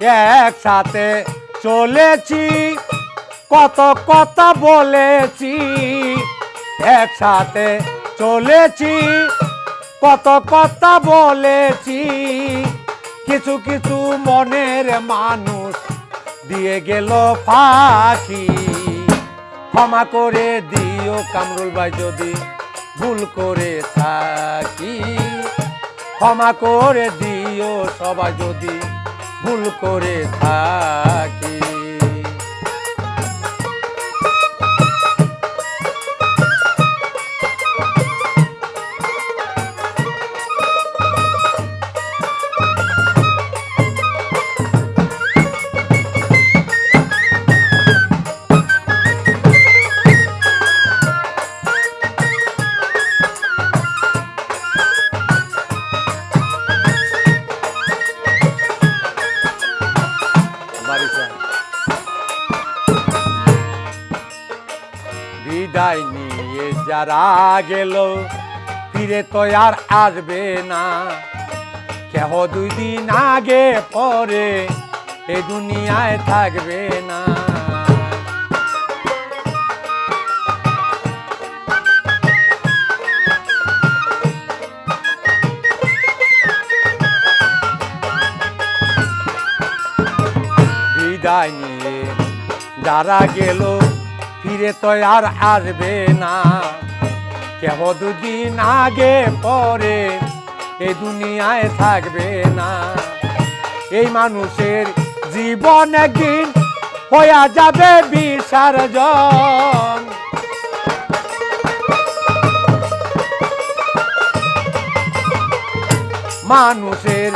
একসাথে চলেছি, কত কথা বলেছি। একসাথে চলেছি, কত কথা বলেছি। কিছু কিছু মনের মানুষ দিয়ে গেল পাখি ক্ষমা করে দিও কামরুল ভাই যদি ভুল করে থাকি। ক্ষমা করে দিও সবাই যদি ভুল করে থাকি। যারা গেল, ফিরে তো আর আসবে না। কেহ দুই দিন আগে পরে এ দুনিয়ায় থাকবে না। বিদায় নিয়ে যারা গেল ফিরে তো আর আসবে না। কেহ দুদিন আগে পরে এই দুনিয়ায় থাকবে না। এই মানুষের জীবন একদিন হইয়া যাবে বিসর্জন। মানুষের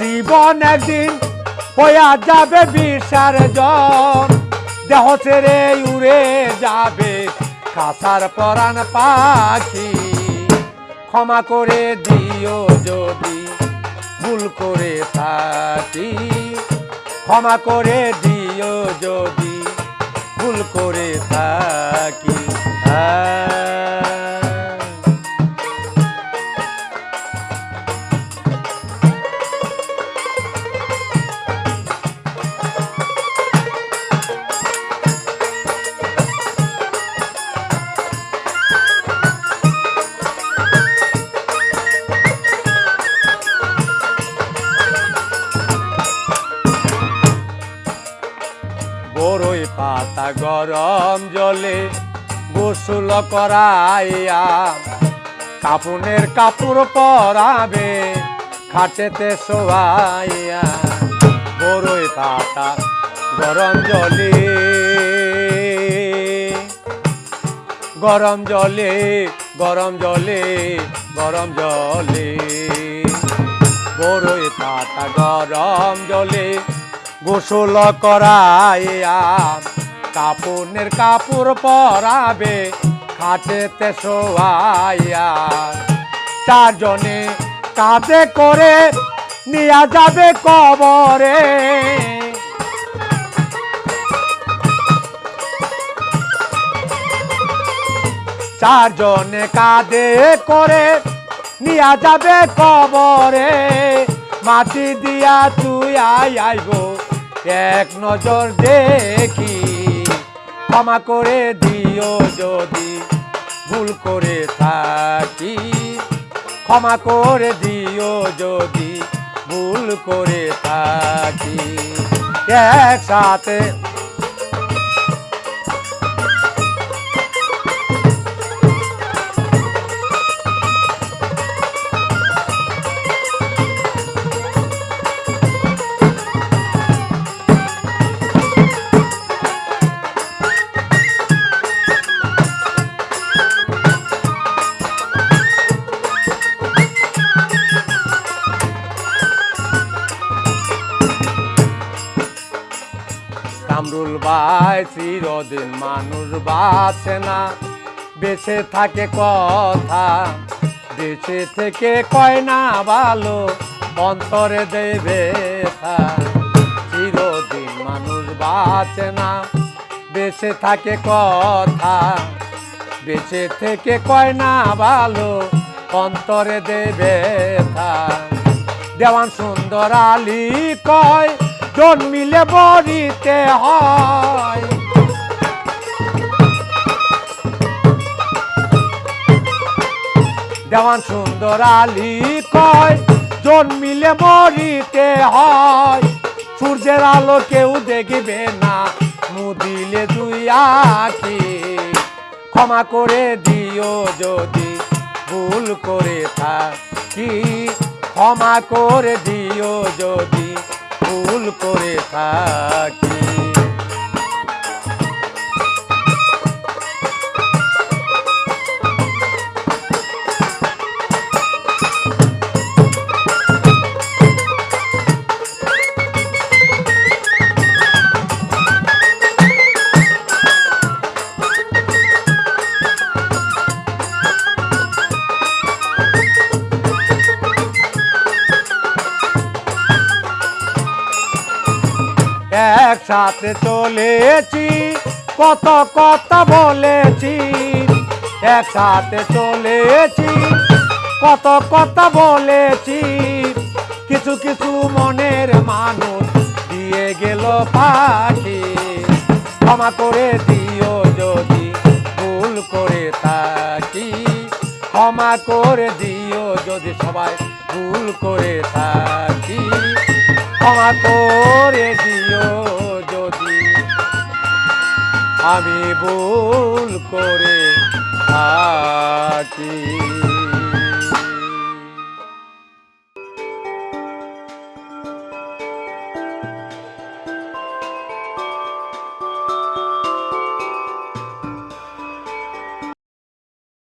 জীবন একদিন হইয়া যাবে বিসর্জন। দেহ রে, উড়ে যাবে কাসার পরাণ পাখি। ক্ষমা করে দিও যদি ভুল করে থাকি। ক্ষমা করে দিও যদি ভুল করে থাকি। হ্যাঁ। পাতা গরম জলে গোসল করাইয়া কাপুনের কাপড় পরাবে, খাটেতে শোয়াইয়া বড়ই পাতা গরম জলে। গরম জলে গরম জলে গরম জলে। বড়ই পাতা গরম জলে গোসল করাইয়া কাপুনের কাপড় পরাবে, খাটেতে শোয়াইয়া চারজনে কাঁধে করে নিয়ে যাবে কবরে। চারজনে কাঁধে করে নিয়া যাবে কবরে। মাটি দিয়া তুই আই আইব এক নজর দেখি, ক্ষমা করে দিও যদি ভুল করে থাকি। ক্ষমা করে দিও যদি ভুল করে থাকি। একসাথে কামরুল ভাই চিরদিন মানুষ বাঁচে না। বেঁচে থাকে কথা, বেঁচে থেকে কয় না ভালো অন্তরে দেবে চিরদিন মানুষ বাঁচে না, বেঁচে থাকে কথা, বেঁচে থেকে কয় না ভালো অন্তরে দেবে দেওয়ান সুন্দর আলী কয় জন্মিলে বরিতে হয়। দেওয়ান সুন্দর আলী কয় জন্মিলে মরিতে হয়। সূর্যের আলো কেউ দেখবে না, মুদিলে দুই আখি। ক্ষমা করে দিও যদি ভুল করে থাকি, ক্ষমা করে দিও যদি ভুল করে থাকি। একসাথে চলেছি, কত কথা বলেছি। একসাথে চলেছি, কত কথা বলেছি। কিছু কিছু মনের মানুষ দিয়ে গেল পাখি। ক্ষমা করে দিও যদি ভুল করে থাকি। ক্ষমা করে দিও যদি সবাই ভুল করে থাকি। ক্ষমা করে দিও আমি ভুল করে থাকি।